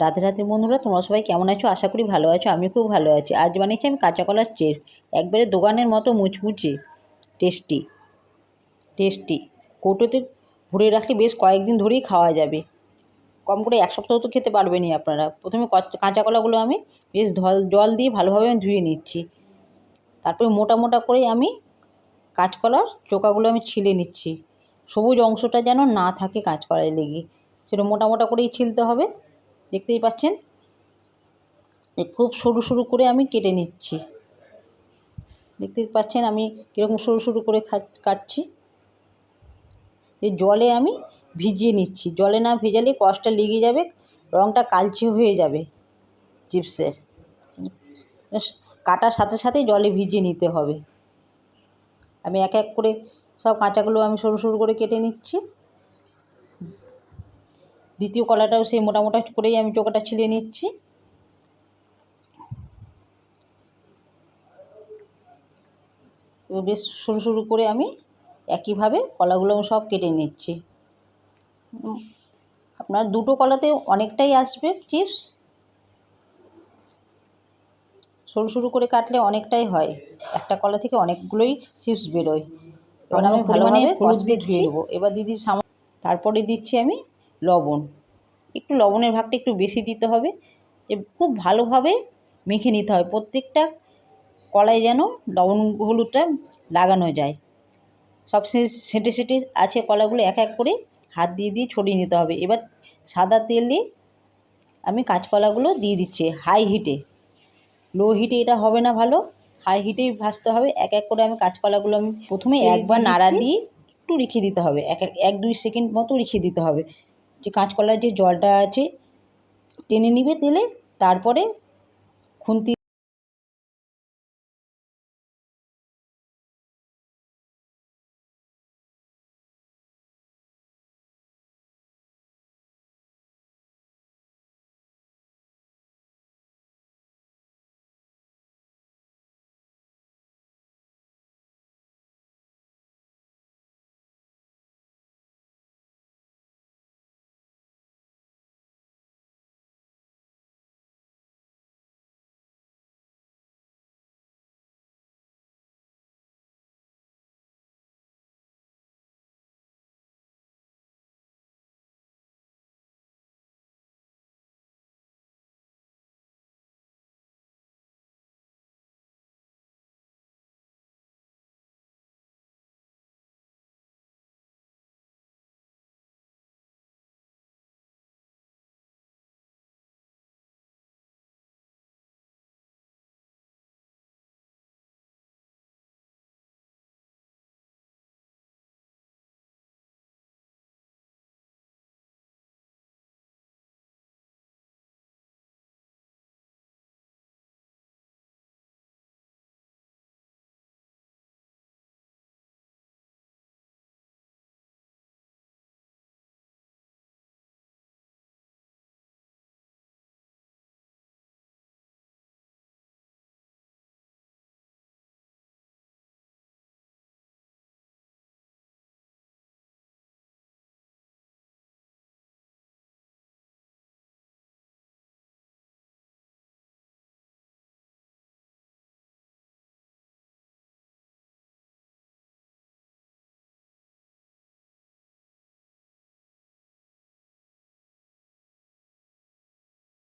রাধে রাধে বন্ধুরা, তোমরা সবাই কেমন আছো? আশা করি ভালো আছো আমি খুব ভালো আছি। আজ বানিয়েছি আমি কাঁচা কলার চের, একবারে দোকানের মতো মুচমুচে, টেস্টি টেস্টি। কৌটোতে ভরে রাখলে বেশ কয়েকদিন ধরেই খাওয়া যাবে। কম করে এক সপ্তাহ তো খেতে পারবেনই আপনারা। প্রথমে কচ- কলাগুলো আমি বেশ ধল জল দিয়ে ভালোভাবে আমি ধুয়ে নিচ্ছি। তারপরে মোটা মোটা করে আমি কাঁচকলার চোকাগুলো আমি ছিলে নিচ্ছি। সবুজ অংশটা যেন না থাকে কাঁচকলায় লেগে। সেটা মোটা মোটা করেই ছিলতে হবে। দেখতেই পাচ্ছেন? খুব সরু সরু করে আমি কেটে নিচ্ছি। দেখতেই পাচ্ছেন আমি কীরকম সরু সরু করে কাটছি। এই জলে আমি ভিজিয়ে নিচ্ছি। জলে না ভেজালে কষটা লেগে যাবে রঙটা কালচে হয়ে যাবে চিপসের। কাটার সাথে সাথে জলে ভিজিয়ে নিতে হবে। আমি এক এক করে সব কাঁচাগুলো আমি সরু সরু করে কেটে নিচ্ছি। দ্বিতীয় কলাটাও সেই মোটা মোটা করেই আমি চোকাটা ছিলে নিচ্ছি। বেশ সরু সরু করে আমি একইভাবে কলাগুলো আমি সব কেটে নিচ্ছি। আপনার দুটো কলাতে অনেকটাই আসবে চিপস। সরু সরু করে কাটলে অনেকটাই হয়। একটা কলা থেকে অনেকগুলোই চিপস বেরোয়। এবার আমি ভালোভাবে হলুদ দিয়ে ধুয়ে নেব এবার দিদি সাম তারপরে দিচ্ছি আমি লবণ। একটু লবণের ভাগটা একটু বেশি দিতে হবে। যে খুব ভালোভাবে মেখে নিতে হয়। প্রত্যেকটা কলায় যেন লবণ হলুদটা লাগানো যায়। সব সেঁটে সেঁটে আছে কলাগুলো এক এক করে হাত দিয়ে দিয়ে ছড়িয়ে নিতে হবে। এবার সাদা তেল দিয়ে আমি কাঁচকলাগুলো দিয়ে দিচ্ছি হাই হিটে। লো হিটে এটা হবে না ভালো। হাই হিটেই ভাজতে হবে। এক এক করে আমি কাঁচকলাগুলো আমি প্রথমে একবার নাড়া দিয়ে একটু রেখে দিতে হবে। এক এক এক দুই সেকেন্ড মতো রেখে দিতে হবে। যে কাঁচকলার যে জলটা আছে টেনে নিবে তেলে তারপরে খুন্তি